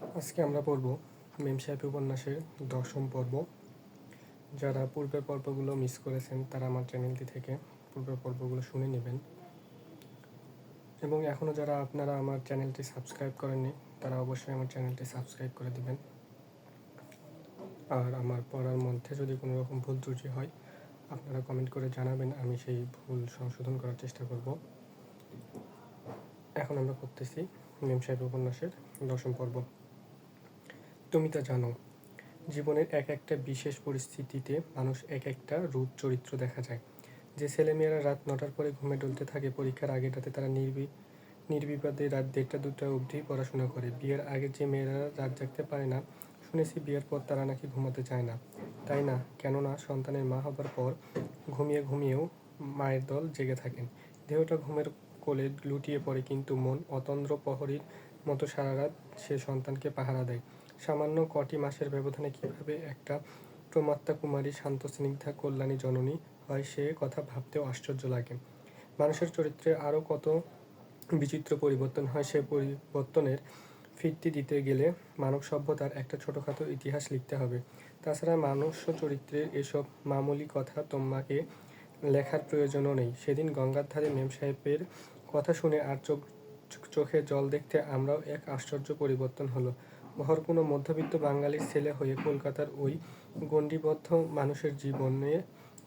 আজকে আমরা পড়ব মেম সাহেব উপন্যাসের দশম পর্ব। যারা পূর্বের পর্বগুলো মিস করেছেন, তারা আমার চ্যানেলটি থেকে পূর্বের পর্বগুলো শুনে নেবেন। এবং এখনও যারা আপনারা আমার চ্যানেলটি সাবস্ক্রাইব করেননি, তারা অবশ্যই আমার চ্যানেলটি সাবস্ক্রাইব করে দেবেন। আর আমার পড়ার মধ্যে যদি কোনো রকম ভুল ত্রুটি হয়, আপনারা কমেন্ট করে জানাবেন, আমি সেই ভুল সংশোধন করার চেষ্টা করব। এখন আমরা করতেছি মেম সাহেব উপন্যাসের দশম পর্ব। তুমি তা জানো, জীবনের এক একটা বিশেষ পরিস্থিতিতে মানুষ এক একটা রূপ চরিত্র দেখা যায়। যে ছেলেমেয়েরা রাত নটার পরে ঘুমে ডলতে থাকে, পরীক্ষার আগেটাতে তারা নির্বি নির্বিবাদে রাত দেড়টা, দুটা অবধি পড়াশোনা করে। বিয়ের আগে যে মেয়েরা রাত জাগতে পারে না, শুনেছি বিয়ের পর তারা নাকি ঘুমাতে চায় না। তাই না? কেননা সন্তানের মা হবার পর ঘুমিয়ে ঘুমিয়েও মায়ের দল জেগে থাকেন। দেহটা ঘুমের কোলে লুটিয়ে পড়ে, কিন্তু মন অতন্দ্র প্রহরীর মতো সারা রাত সে সন্তানকে পাহারা দেয়। সামান্য কটি মাসের ব্যবধানে কীভাবে একটা প্রমাত্তা কুমারী শান্ত, স্নিগ্ধা, কল্যাণী জননী হয় সে কথা ভাবতেও আশ্চর্য লাগে। মানুষের চরিত্রে আরও কত বিচিত্র পরিবর্তন হয় সে পরিবর্তনের ফিরতি দিতে গেলে মানব সভ্যতার একটা ছোটোখাটো ইতিহাস লিখতে হবে। তাছাড়া মানুষ চরিত্রের এসব মামুলি কথা তোমাকে লেখার প্রয়োজনও নেই। সেদিন গঙ্গার ধারে মেম সাহেবের কথা শুনে আর চোখ, চোখে জল দেখতে আমরাও এক আশ্চর্য পরিবর্তন হলো। ঘর কোনো মধ্যবিত্ত বাঙালির ছেলে হয়ে কলকাতার ওই গণ্ডিবদ্ধ মানুষের জীবনে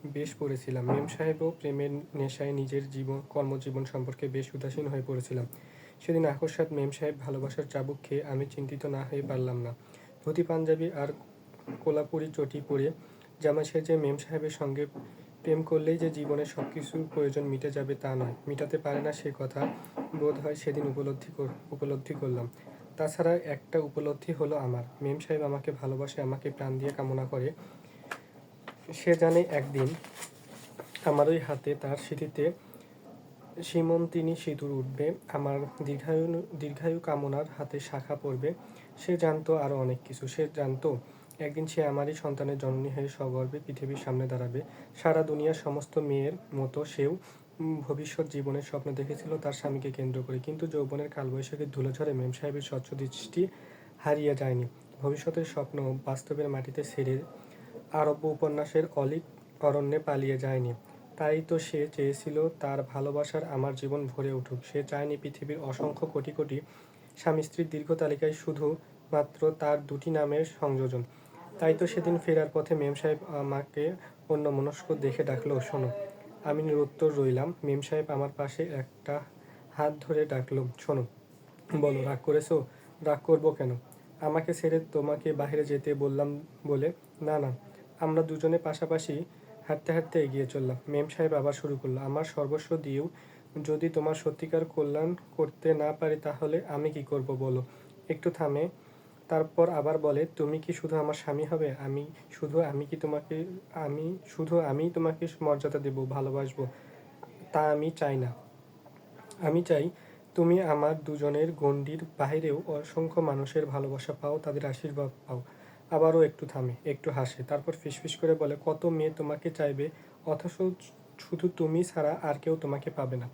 বেশ পড়েছিলাম। মেম সাহেবও প্রেমের নেশায় নিজের জীবন, কর্মজীবন সম্পর্কে বেশ উদাসীন হয়ে পড়েছিলাম। সেদিন আকস্মাৎ মেম সাহেব ভালোবাসার চাবুক খেয়ে আমি চিন্তিত না হয়ে পারলাম না। ধুতি, পাঞ্জাবি আর কোলাপুরি চটি পরে জামা সেজে মেম সাহেবের সঙ্গে প্রেম করলেই যে জীবনের সব কিছুর প্রয়োজন মিটে যাবে তা নয়। মিটাতে পারে না সে কথা বোধ হয় সেদিন উপলব্ধি উপলব্ধি করলাম। তাছাড়া একটা উপলব্ধি হলো আমার। মেম সাহেব আমাকে ভালোবাসে, আমাকে প্রাণ দিয়ে কামনা করে। সে জানে একদিন আমার ওই হাতে, তার স্মৃতিতে সীমন্তিনী সিঁদুর উঠবে। আমার দীর্ঘায়ু দীর্ঘায়ু কামনার হাতে শাখা পড়বে। সে জানতো আরও অনেক কিছু। সে জানতো একদিন সে আমারই সন্তানের জননী হয়ে সগর্বে পৃথিবীর সামনে দাঁড়াবে। সারা দুনিয়ার সমস্ত মেয়ের মতো সেও ভবিষ্যৎ জীবনের স্বপ্ন দেখেছিল তার স্বামীকে কেন্দ্র করে। কিন্তু যৌবনের কালবৈশাখীর ধুলোঝড়ে মেম সাহেবের স্বচ্ছ দৃষ্টি হারিয়ে যায়নি। ভবিষ্যতের স্বপ্ন বাস্তবের মাটিতে সেরে আরব্য উপন্যাসের অলিক অরণ্যে পালিয়ে যায়নি। তাই তো সে চেয়েছিল তার ভালোবাসার আমার জীবন ভরে উঠুক। সে চায়নি পৃথিবীর অসংখ্য কোটি কোটি স্বামী স্ত্রীর দীর্ঘ তালিকায় শুধু মাত্র তার দুটি নামের সংযোজন। তাই তো সেদিন ফেরার পথে মেম সাহেব আমাকে অন্য মনস্ক দেখে ডাকলো, শোনো আমি নিরুত্তর রইলাম। মেম সাহেব আমার পাশে একটা হাত ধরে ডাকলো, শোনো, বলো, রাগ করেছ? রাগ করব কেন? আমাকে ছেড়ে তোমাকে বাইরে যেতে বললাম বলে? না না, আমরা দুজনে পাশাপাশি হাঁটতে হাঁটতে এগিয়ে চললাম। মেম সাহেব আবার শুরু করল, আমার সর্বস্ব দিয়েও যদি তোমার সত্যিকার কল্যাণ করতে না পারি তাহলে আমি কি করব বলো? একটু থামে তারপর আবার বলে, তুমি কি শুধু আমার স্বামী হবে? আমি শুধু আমি কি তোমাকে, আমি শুধু আমি তোমাকে মর্যাদা দেব, ভালোবাসবো? তা আমি চাই না। আমি চাই তুমি আমার দুজনের গণ্ডির বাইরেও অসংখ্য মানুষের ভালোবাসা পাও, তাদের আশীর্বাদ পাও। আবারও একটু থামে, একটু হাসে, তারপর ফিসফিস করে বলে, কত মেয়ে তোমাকে চাইবে? অথচ শুধু তুমি ছাড়া আর কেউ তোমাকে পাবে না।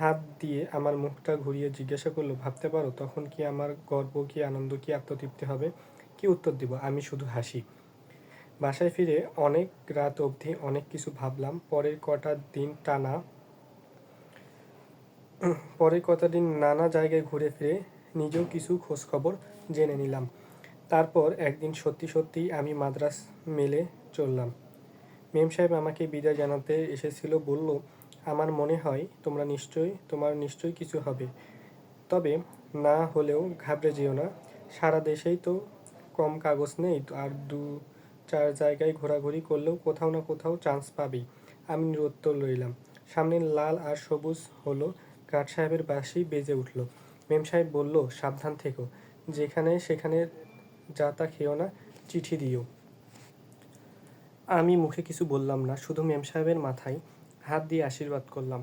হাত দিয়ে আমার মুখটা ঘুরিয়ে জিজ্ঞাসা করল, ভাবতে পারো তখন কি আমার গর্ব কি আনন্দ কি আত্মতৃপ্তি হবে? কি উত্তর দিব? আমি শুধু হাসি। বাসায় ফিরে অনেক রাত অবধি অনেক কিছু ভাবলাম। পরের কটা দিন টানা পরে কতদিন নানা জায়গায় ঘুরে ফিরে নিজেও কিছু খোঁজখবর জেনে নিলাম। তারপর একদিন সত্যি সত্যিই আমি মাদ্রাস মেলে চললাম। মেম সাহেব আমাকে বিদায় জানাতে এসেছিল, বলল আমার মনে হয় তোমরা নিশ্চয়ই তোমার নিশ্চয়ই কিছু হবে। তবে না হলেও ঘাবড়ে যেও না। সারা দেশেই তো কম কাগজ নেই, আর দু চার জায়গায় ঘোরাঘুরি করলেও কোথাও না কোথাও চান্স পাবেই। আমি নিরুত্তর রইলাম। সামনে লাল আর সবুজ হলো গার্ড সাহেবের বাসি বেজে উঠল। মেম সাহেব বলল, সাবধান থেকো। যেখানে সেখানে যা তা খেও না, চিঠি দিও। আমি মুখে কিছু বললাম না, শুধু মেম সাহেবের মাথায় হাত দিয়ে আশীর্বাদ করলাম।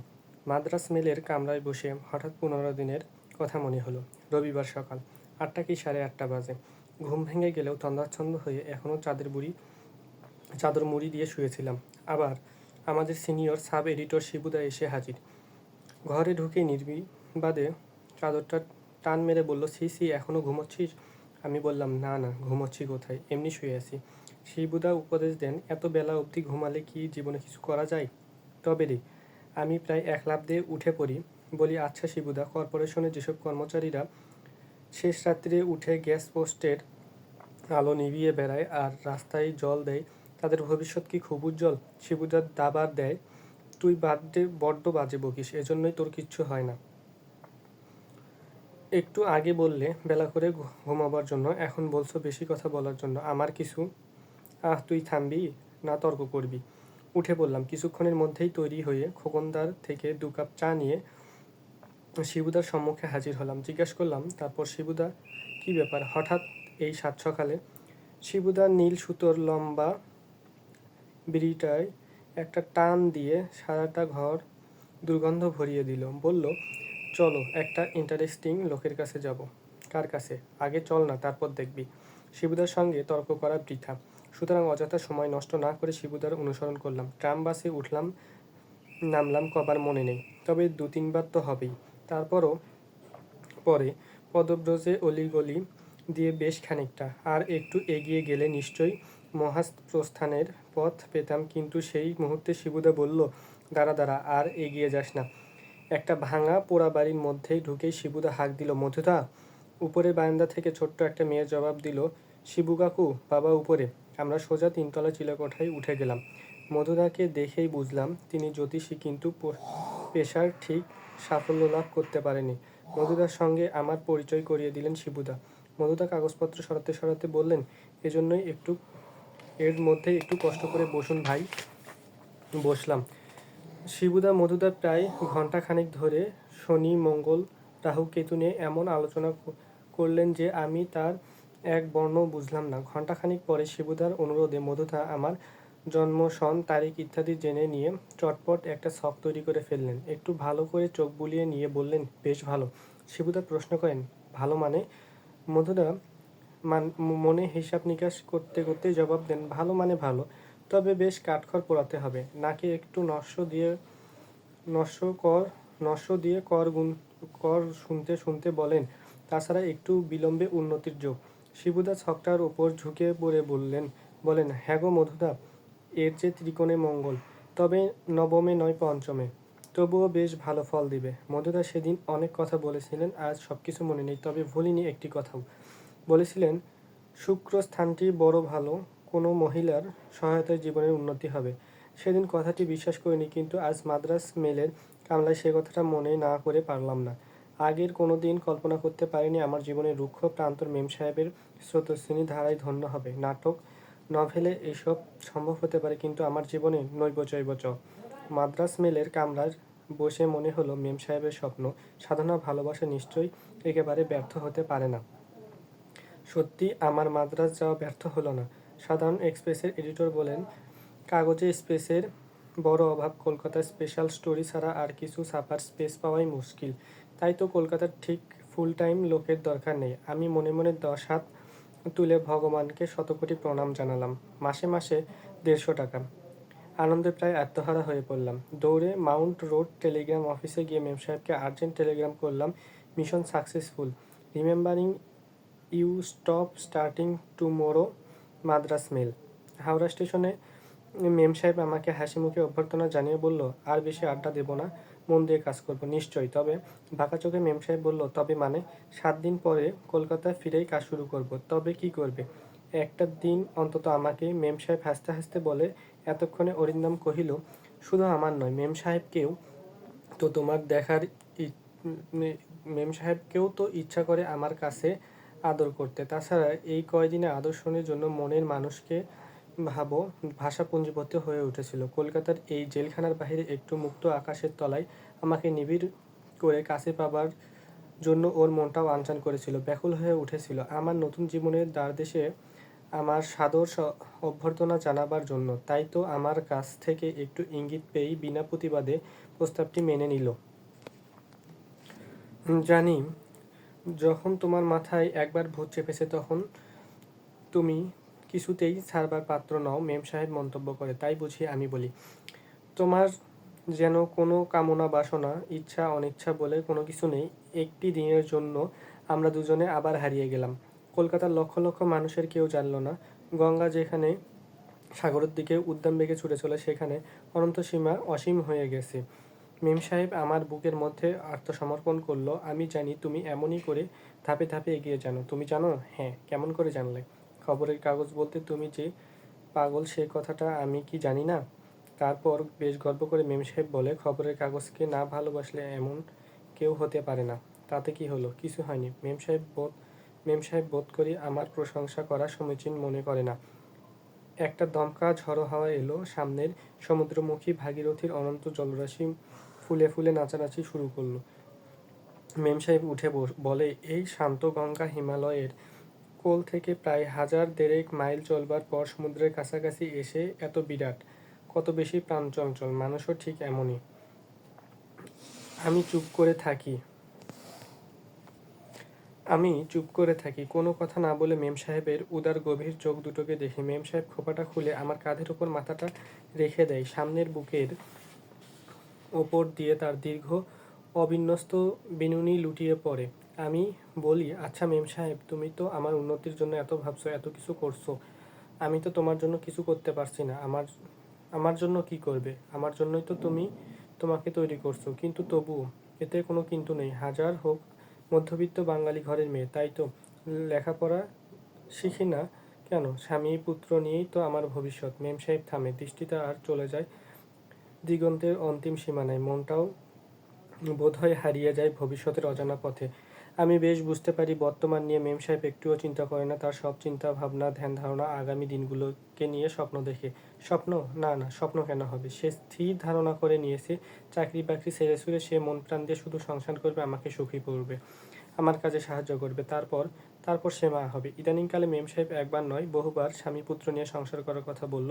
মাদ্রাস মেলের কামরায় বসে হঠাৎ পনেরো দিনের কথা মনে হলো। রবিবার সকাল আটটা কি সাড়ে আটটা বাজে। ঘুম ভেঙে গেলেও তন্দাচ্ছন্দ হয়ে এখনও চাঁদের বুড়ি, চাদর মুড়ি দিয়ে শুয়েছিলাম। আবার আমাদের সিনিয়র সাব এডিটর শিবুদা এসে হাজির। ঘরে ঢুকে নির্বিবাদে চাদরটা টান মেরে বলল সি সি এখনও ঘুমোচ্ছিস? আমি বললাম, না না, ঘুমোচ্ছি কোথায়? এমনি শুয়ে আছি। শিবুদা উপদেশ দেন, এত বেলা অবধি ঘুমালে কি জীবনে কিছু করা যায়? তবে রে, আমি প্রায় এক লাফ দিয়ে উঠে পড়ি, বলি আচ্ছা শিবুদা, কর্পোরেশনের যেসব কর্মচারীরা শেষ রাত্রে উঠে গ্যাস পোস্টের আলো নিভিয়ে বেড়ায় আর রাস্তায় জল দেয়, তাদের ভবিষ্যৎ কি খুব উজ্জ্বল? শিবুদার দাবার দেয়, তুই বাদে, বড্ড বাজে বকিস, এজন্যই তোর কিচ্ছু হয় না। একটু আগে বললে, বেলা করে ঘুমাবার জন্য, এখন বলছো বেশি কথা বলার জন্য, আমার কিছু? আহ, তুই থামবি? না তর্ক করবি। উঠে পড়লাম। কিছুক্ষণের মধ্যেই তৈরি হয়ে খোকনদার থেকে দু কাপ চা নিয়ে শিবুদার সম্মুখে হাজির হলাম। জিজ্ঞেস করলাম, তারপর শিবুদা, কি ব্যাপার? হঠাৎ এই সাত সকালে শিবুদা নীল সুতোর লম্বা বিড়িটায় একটা টান দিয়ে সারাটা ঘর দুর্গন্ধ ভরিয়ে দিল। বলল, চলো, একটা ইন্টারেস্টিং লোকের কাছে যাব। কার কাছে? আগে চল না, তারপর দেখবি। শিবুদার সঙ্গে তর্ক করা বৃথা। সুতরাং অযথা সময় নষ্ট না করে শিবুদার অনুসরণ করলাম। ট্রাম বাসে উঠলাম, নামলাম, কবার মনে নেই। তবে দু তিনবার তো হবেই। তারপরও পরে পদব্রজে অলিগলি দিয়ে বেশ খানিকটা। আর একটু এগিয়ে গেলে নিশ্চয়ই মহাপ্রস্থানের পথ পেতাম, কিন্তু সেই মুহূর্তে শিবুদা বলল, দাঁড়া দাঁড়া, আর এগিয়ে যাস না। একটা ভাঙা পোড়া বাড়ির মধ্যেই ঢুকেই শিবুদা হাঁক দিল, মধুদা উপরে বারান্দা থেকে ছোট্ট একটা মেয়ের জবাব দিল শিবু কাকু বাবা উপরে। আমরা সোজা তিনতলা চিলাকোঠায় উঠে গেলাম। মধুদাকে দেখেই বুঝলাম তিনি জ্যোতিষী, কিন্তু পেশার ঠিক সাফল্য লাভ করতে পারেনি। মধুদার সঙ্গে আমার পরিচয় করিয়ে দিলেন শিবুদা। মধুদা কাগজপত্র সরাতে সরাতে বললেন, এজন্যই একটু, এর মধ্যে একটু কষ্ট করে বসুন ভাই। বসলাম। শিবুদা মধুদা প্রায় ঘন্টাখানেক ধরে শনি, মঙ্গল, রাহু, কেতু নিয়ে এমন আলোচনা করলেন যে আমি তার এক বর্ণ বুঝলাম না। ঘন্টাখানিক পরে শিবুদার অনুরোধে মধুদা আমার জন্ম, সন, তারিখ ইত্যাদি জেনে নিয়ে চটপট একটা ছক তৈরি করে ফেললেন। একটু ভালো করে চোখ বুলিয়ে নিয়ে বললেন, বেশ ভালো। শিবুদা প্রশ্ন করেন, ভালো মানে? মধুদা মান, মনে হিসাব নিকাশ করতে করতে জবাব দেন, ভালো মানে ভালো, তবে বেশ কাঠখড় পোড়াতে হবে। নাকি একটু নস্য দিয়ে, নস্য কর, নস্য দিয়ে কর গুণ কর শুনতে শুনতে বলেন, তাছাড়া একটু বিলম্বে উন্নতির যোগ। শিবুদা ছকটার ওপর ঝুঁকে পড়ে বললেন, বলেন হ্যাঁ গো মধুদা, এর যে ত্রিকোণে মঙ্গল, তবে নবমে নয় পঞ্চমে। তবুও বেশ ভালো ফল দিবে। মধুদা সেদিন অনেক কথা বলেছিলেন, আজ সব কিছু মনে নেই, তবে ভুলিনি একটি কথাও। বলেছিলেন শুক্র স্থানটি বড় ভালো, কোনো মহিলার সহায়তায় জীবনের উন্নতি হবে। সেদিন কথাটি বিশ্বাস করিনি, কিন্তু আজ মাদ্রাস মেলের কামলায় সে কথাটা মনে না করে পারলাম না। আগের কোনো দিন কল্পনা করতে পারিনি আমার জীবনের রুক্ষ প্রান্তর মেম সাহেবের স্রোতস্বিনী ধারায় ধন্য হবে। নাটক, নভেলে এসব সম্ভব হতে পারে কিন্তু আমার জীবনে নৈব জৈবচ মাদ্রাস মেলের কামরার বসে মনে হলো মেম সাহেবের স্বপ্ন, সাধনা, ভালোবাসা নিশ্চয়ই একেবারে ব্যর্থ হতে পারে না। সত্যি আমার মাদ্রাস যাওয়া ব্যর্থ হলো না। সাধারণ এক্সপ্রেসের এডিটর বলেন, কাগজে স্পেসের বড় অভাব, কলকাতার স্পেশাল স্টোরি ছাড়া আর কিছু ছাপার স্পেস পাওয়াই মুশকিল। তাই তো কলকাতার ঠিক ফুল টাইম লোকের দরকার নেই। আমি মনে মনে দশ হাত তুলে ভগবানকে শতকোটি প্রণাম জানালাম। মাসে মাসে দেড়শো টাকা। আনন্দে প্রায় আত্মহারা হয়ে পড়লাম। দৌড়ে মাউন্ট রোড টেলিগ্রাম অফিসে গিয়ে মেম সাহেবকে আর্জেন্ট টেলিগ্রাম করলাম, mission successful. Remembering you stop starting tomorrow, Madras mail. Howrah স্টেশনে মেম সাহেব আমাকে হাসি মুখে অভ্যর্থনা জানিয়ে বলল, আর বেশি আড্ডা দেবো না, মন দিয়ে কাজ করব, নিশ্চয়ই। তবে বাঁকা চোখে মেম সাহেব বলল, তবে মানে সাত দিন পরে কলকাতায় ফিরেই কাজ শুরু করব, তবে কি করবে? একটা দিন অন্তত আমাকে মেম সাহেব হাসতে হাসতে বলে, এতক্ষণে অরিন্দম কহিল, শুধু আমার নয়, মেম সাহেবকেও তো তোমার দেখার মেম সাহেবকেও তো ইচ্ছা করে আমার কাছে আদর করতে। তাছাড়া এই কয়দিনে আদর্শনের জন্য মনের মানুষকে ভাবো, ভাষা পুঞ্জীভূত হয়ে উঠেছিল। কলকাতার এই জেলখানার বাইরে একটু মুক্ত আকাশের তলায় আমাকে নিবিড় করে কাছে পাবার জন্য ওর মনটাও আনচান করেছিল, ব্যাকুল হয়ে উঠেছিল। আমার নতুন জীবনের দ্বারদেশে আমার সাদর অভ্যর্থনা জানাবার জন্য। তাই তো আমার কাছ থেকে একটু ইঙ্গিত পেয়েই বিনা প্রতিবাদে প্রস্তাবটি মেনে নিল। জানি, যখন তোমার মাথায় একবার ভূত চেপেছে তখন তুমি কিছুতেই ছাড়বার পাত্র নও, মেম সাহেব মন্তব্য করে, তাই বুঝি আমি বলি, তোমার যেন কোনো কামনা বাসনা, ইচ্ছা, অনিচ্ছা বলে কোনো কিছু নেই, একটি দিনের জন্য আমরা দুজনে আবার হারিয়ে গেলাম। কলকাতার লক্ষ লক্ষ মানুষের কেউ জানল না। গঙ্গা যেখানে সাগরের দিকে উদ্যান বেগে ছুটে চলে, সেখানে অনন্ত সীমা অসীম হয়ে গেছে। মেম সাহেব আমার বুকের মধ্যে আত্মসমর্পণ করল, আমি জানি তুমি এমনই করে ধাপে ধাপে এগিয়ে জানো। তুমি জানো? হ্যাঁ কেমন করে জানলে? খবরের কাগজ বলতে তুমি যে পাগল সে কথাটা আমি কি জানি না? তারপর বেশ গর্ব করে মেম সাহেব বলে, খবরের কাগজকে না ভালোবাসলে এমন কেউ হতে পারে না। তাতে কি হলো? কিছু হয়নি। মেম সাহেব বোধ, মেম সাহেব বোধ করি আমার প্রশংসা করা সমীচীন মনে করে না। একটা দমকা ঝড়ো হাওয়া এলো, সামনের সমুদ্রমুখী ভাগীরথীর অনন্ত জলরাশি ফুলে ফুলে নাচানাচি শুরু করল। মেম সাহেব উঠে বলে, এই শান্ত গঙ্গা হিমালয়ের কোল থেকে প্রায় হাজার দেড়েক মাইল চলবার পর সমুদ্রের কাছাকাছি এসে এত বিরাট, কত বেশি প্রাণচঞ্চল মানুষও ঠিক এমনই। আমি চুপ করে থাকি। আমি চুপ করে থাকি। কোনো কথা না বলে মেম সাহেবের উদার গভীর চোখ দুটোকে দেখি। মেম সাহেব খোপাটা খুলে আমার কাঁধের ওপর মাথাটা রেখে দেয়। সামনের বুকের ওপর দিয়ে তার দীর্ঘ, অবিন্যস্ত বিনুনি লুটিয়ে পড়ে। আমি বলি আচ্ছা মেম সাহেব, তুমি তো আমার উন্নতির জন্য এত ভাবছ, এত কিছু করছ। আমি তো তোমার জন্য কিছু করতে পারছি না। আমার আমার জন্য কি করবে? আমার জন্যই তো তুমি তোমাকে তৈরি করছ। কিন্তু তবুও এতে কোনো কিন্তু নেই। হাজার হোক মধ্যবিত্ত বাঙালি ঘরের মেয়ে, তাই তো লেখাপড়া শিখি না কেন? স্বামী, পুত্র নিয়েই তো আমার ভবিষ্যৎ। মেম সাহেব, থামে। দৃষ্টিটা আর চলে যায় দিগন্তের অন্তিম সীমানায়। মনটাও বোধহয় হারিয়ে যায় ভবিষ্যতের অজানা পথে। আমি বেশ বুঝতে পারি বর্তমান নিয়ে মেম সাহেব একটুও চিন্তা করে না। তার সব চিন্তা, ভাবনা, ধ্যান ধারণা আগামী দিনগুলোকে নিয়ে স্বপ্ন দেখে। স্বপ্ন? না না, স্বপ্ন কেন হবে? সে স্থির ধারণা করে নিয়েছে, চাকরি বাকরি ছেড়ে সুরে সে মন প্রাণ দিয়ে শুধু সংসার করবে, আমাকে সুখী করবে, আমার কাজে সাহায্য করবে। তারপর তারপর সে মা হবে। ইদানিংকালে মেম সাহেব একবার নয়, বহুবার স্বামী পুত্র নিয়ে সংসার করার কথা বলল,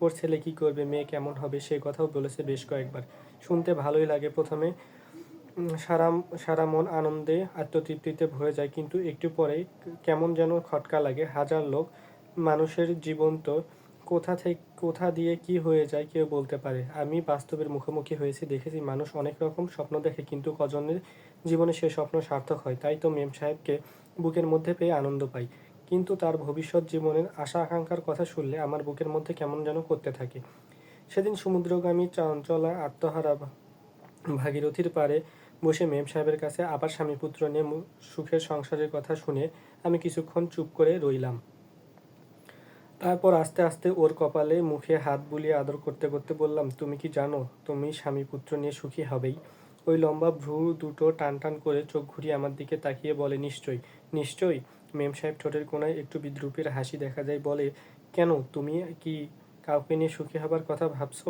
ওর ছেলে কি করবে, মেয়ে কেমন হবে? সে কথাও বলেছে বেশ কয়েকবার। শুনতে ভালোই লাগে প্রথমে। সারা সারা মন আনন্দে আত্মতৃপ্তিতে ভরে যায়, কিন্তু একটু পরেই কেমন যেন খটকা লাগে। হাজার লোক, মানুষের জীবন তো কোথা থেকে, কোথা দিয়ে কি হয়ে যায় কেউ বলতে পারে। আমি বাস্তবের মুখোমুখি হয়েছি, দেখেছি মানুষ অনেক রকম স্বপ্ন দেখে, কিন্তু কজনের জীবনে সে স্বপ্ন সার্থক হয়। তাই তো মেম সাহেবকে বুকের মধ্যে পেয়ে আনন্দ পাই। কিন্তু তার ভবিষ্যৎ জীবনের আশা আকাঙ্ক্ষার কথা শুনলে আমার বুকের মধ্যে কেমন যেন করতে থাকে। সেদিন সমুদ্রগামী চঞ্চলা আত্মহারা ভাগীরথীর পারে বসে মেম সাহেবের কাছে আবার স্বামী পুত্র নিয়ে সুখের সংসারের কথা শুনে আমি কিছুক্ষণ চুপ করে রইলাম। তারপর আস্তে আস্তে ওর কপালে মুখে হাত বুলিয়ে আদর করতে করতে বললাম, তুমি কি জানো, তুমি স্বামী পুত্র নিয়ে সুখী হবেই? ওই লম্বা ভ্রু দুটো টান টান করে চোখ ঘুরিয়ে আমার দিকে তাকিয়ে বলে, নিশ্চয়ই নিশ্চয়ই। মেম সাহেব ঠোঁটের কোনায় একটু বিদ্রুপের হাসি দেখা যায়, বলে, কেন, তুমি কি কাউকে নিয়ে সুখী হবার কথা ভাবছ?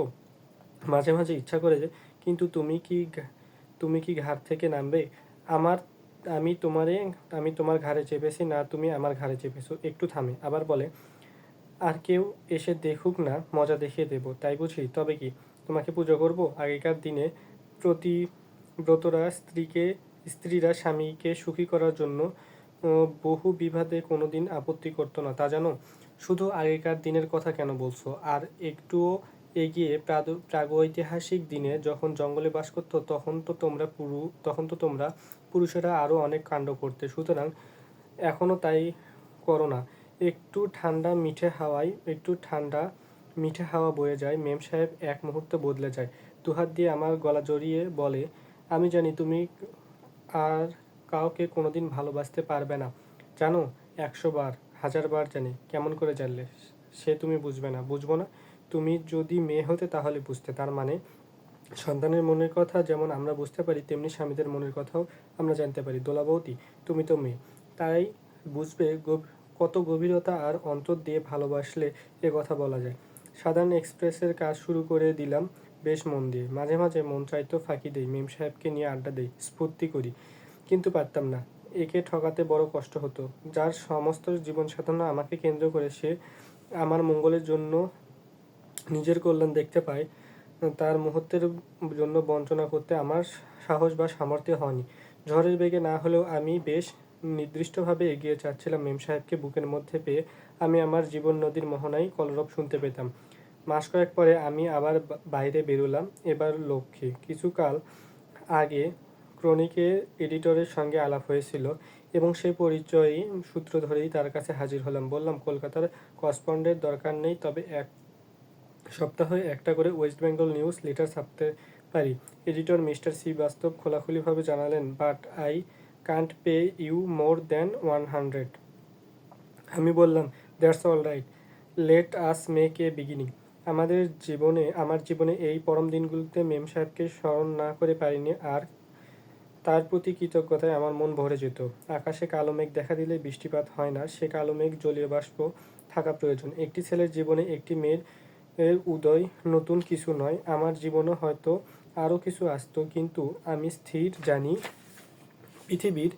মাঝে মাঝে ইচ্ছা করে যে, কিন্তু তুমি কি তুমি কি ঘাট থেকে নামবে? আমার, আমি তোমারে, আমি তোমার ঘাড়ে চেপেছি, না, তুমি আমার ঘাড়ে চেপেছো। একটু থামে, আবার বলে, আর কেউ এসে দেখুক না, মজা দেখিয়ে দেবো। তাই বুঝি তবে কি, তোমাকে পুজো করব? আগেকার দিনে প্রতি ব্রতরা স্ত্রীকে, স্ত্রীরা স্বামীকে সুখী করার জন্য বহু বিবাদে কোনোদিন আপত্তি করতো না। তা জানো? শুধু আগেকার দিনের কথা কেন বলছো? আর একটুও এগিয়ে প্রাগৈতিহাসিক দিনে যখন জঙ্গলে বাস করত, তখন তো তোমরা পুরু, তখন তো তোমরা পুরুষেরা আরও অনেক কাণ্ড করতে। সুতরাং এখনও তাই করো না। একটু ঠান্ডা মিঠে হাওয়ায়, একটু ঠান্ডা মিঠে হাওয়া বয়ে যায়, মেম সাহেব এক মুহূর্তে বদলে যায়। দুহাত দিয়ে আমার গলা জড়িয়ে বলে, আমি জানি তুমি আর কাউকে কোনোদিন ভালোবাসতে পারবে না। জানো, একশো বার, হাজার বার জানি, কেমন করে জানলে? সে তুমি বুঝবে না, বুঝব না? তুমি যদি মেয়ে হতে তাহলে বুঝতে, তার মানে সন্তানের মনের কথা যেমন আমরা বুঝতে পারি, তেমনি স্বামীদের মনের কথাও আমরা জানতে পারি, দোলা বৌদি, তুমি তো মেয়ে। তাই বুঝবে কত গভীরতা আর অন্তর দিয়ে ভালোবাসলে এ কথা বলা যায়। সাধারণ এক্সপ্রেসের কাজ শুরু করে দিলাম, বেশ মন দিয়ে। মাঝে মাঝে মন চাইতো ফাঁকি দেই, মেম সাহেবকে নিয়ে আড্ডা দেই, স্ফূর্তি করি। কিন্তু পারতাম না, একে ঠকাতে বড় কষ্ট হতো। যার সমস্ত জীবন সাধনা আমাকে কেন্দ্র করে সে আমার মঙ্গলের জন্য নিজের কল্যাণ দেখতে পায় তার মুহূর্তের জন্য বঞ্চনা করতে আমার সাহস বা সামর্থ্য হয়নি। ঝড়ের বেগে না হলেও আমি বেশ নির্দিষ্টভাবে এগিয়ে যাচ্ছিলাম মেম সাহেবকে বুকের মধ্যে পেয়ে। আমি আমার জীবন নদীর মোহনায় কলরব শুনতে পেতাম। মাস কয়েক পরে আমি আবার বাইরে বেরোলাম। এবার লক্ষ্যে কিছুকাল আগে ক্রনিকের এডিটরের সঙ্গে আলাপ হয়েছিল এবং সেই পরিচয়ী সূত্র ধরেই তার কাছে হাজির হলাম। বললাম, কলকাতার কসপন্ডের দরকার নেই, তবে এক সপ্তাহে একটা করে ওয়েস্ট বেঙ্গল নিউজ লেটার ছাপতে পারি। এডিটর মিস্টার সি বাস্তব খোলাখুলিভাবে জানালেন, but I can't pay you more than one hundred. আমি বললাম, that's all right. Let us make a beginning. আমাদের জীবনে, আমার জীবনে এই পরম দিনগুলোতে মেম সাহেবকে স্মরণ না করে পারিনি, আর তার প্রতি কৃতজ্ঞতায় আমার মন ভরে যেত। আকাশে কালো মেঘ দেখা দিলে বৃষ্টিপাত হয় না, সে কালো মেঘ জলীয় বাষ্প থাকা প্রয়োজন। একটি ছেলের জীবনে একটি মেয়ের এর উদয় নতুন কিছু নয়। আমার জীবনে হয়তো আরও কিছু আসতো, কিন্তু আমি স্থির জানি পৃথিবীর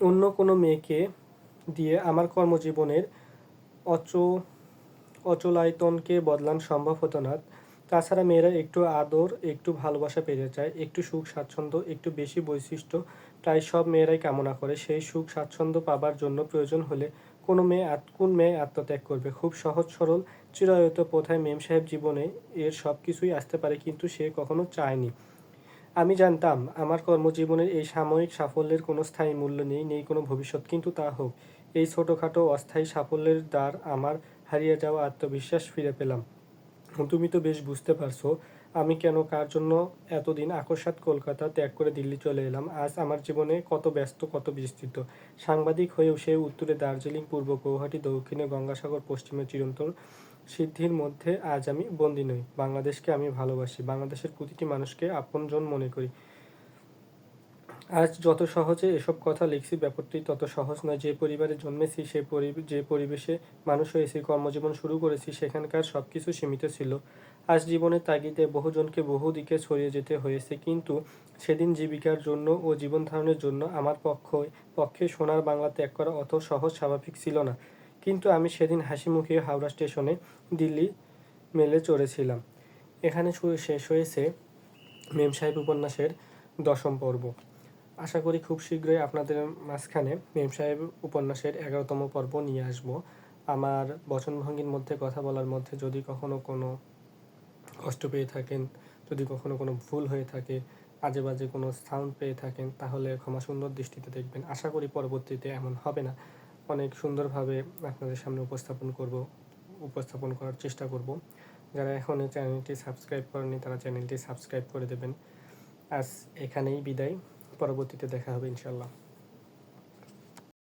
অন্য কোনো মেয়েকে দিয়ে আমার কর্মজীবনের অচ, অচলায়তনকে বদলান সম্ভব হতো না। তাছাড়া মেয়েরা একটু আদর, একটু ভালোবাসা পেতে চায়, একটু সুখ, স্বাচ্ছন্দ্য, একটু বেশি বৈশিষ্ট্য, প্রায় সব মেয়েরাই কামনা করে। সেই সুখ, স্বাচ্ছন্দ্য পাবার জন্য প্রয়োজন হলে কোনো মেয়ে কোন মেয়ে আত্মত্যাগ করবে? খুব সহজ সরল চিরায়ত প্রথায় মেম সাহেব জীবনে এর সব কিছুই আসতে পারে, কিন্তু সে কখনো চায়নি। আমি জানতাম, আমার কর্মজীবনের এই সাময়িক সাফল্যের কোনো স্থায়ী মূল্য নেই নেই কোনো ভবিষ্যৎ, কিন্তু তা হোক। এই ছোটোখাটো অস্থায়ী সাফল্যের দ্বার আমার হারিয়ে যাওয়া আত্মবিশ্বাস ফিরে পেলাম। তুমি তো বেশ বুঝতে পারছ, আমি কেন কার জন্য এতদিন আকস্মাত কলকাতা ত্যাগ করে দিল্লি চলে এলাম। আজ আমার জীবনে কত ব্যস্ত, কত বিস্তৃত। সাংবাদিক হয়েও সে উত্তরে দার্জিলিং, পূর্ব গৌহাটি, দক্ষিণে গঙ্গাসাগর, পশ্চিমে চিরন্তন সিদ্ধির মধ্যে আজ আমি বন্দী নই। বাংলাদেশকে আমি ভালোবাসি। বাংলাদেশের প্রতিটি মানুষকে আপনজন মনে করি। আজ যত সহজে এসব কথা লিখছি, ব্যাপারটি তত সহজ নয়। যে পরিবারে জন্মেছি, সে যে পরিবেশে মানুষ হয়েছি, কর্মজীবন শুরু করেছি, সেখানকার সব কিছু সীমিত ছিল। আজ জীবনের তাগিদে বহুজনকে বহু দিকে ছড়িয়ে যেতে হয়েছে, কিন্তু সেদিন জীবিকার জন্য ও জীবন ধারণের জন্য আমার পক্ষ পক্ষে সোনার বাংলা ত্যাগ করা অত সহজ, স্বাভাবিক ছিল না। কিন্তু আমি সেদিন হাসি মুখে হাওড়া স্টেশনে দিল্লি মেলে চড়েছিলাম। এখানে শুরু শেষ হয়েছে মেম সাহেব উপন্যাসের দশম পর্ব। আশা করি খুব শীঘ্রই আপনাদের মাঝখানে মেম সাহেব উপন্যাসের এগারোতম পর্ব নিয়ে আসব। আমার বচনভঙ্গির মধ্যে, কথা বলার মধ্যে যদি কখনো কোনো কষ্ট পেয়ে থাকেন, যদি কখনো কোনো ভুল হয়ে থাকে আজে বাজে কোনো সাউন্ড পেয়ে থাকেন, তাহলে ক্ষমা সুন্দর দৃষ্টিতে দেখবেন। আশা করি পরবর্তীতে এমন হবে না। অনেক সুন্দরভাবে আপনাদের সামনে উপস্থাপন করব। উপস্থাপন করার চেষ্টা করব। যারা এখনও চ্যানেলটি সাবস্ক্রাইব করেনি তারা চ্যানেলটি সাবস্ক্রাইব করে দেবেন। আজ এখানেই বিদায়। পরবর্তীতে দেখা হবে ইনশাল্লাহ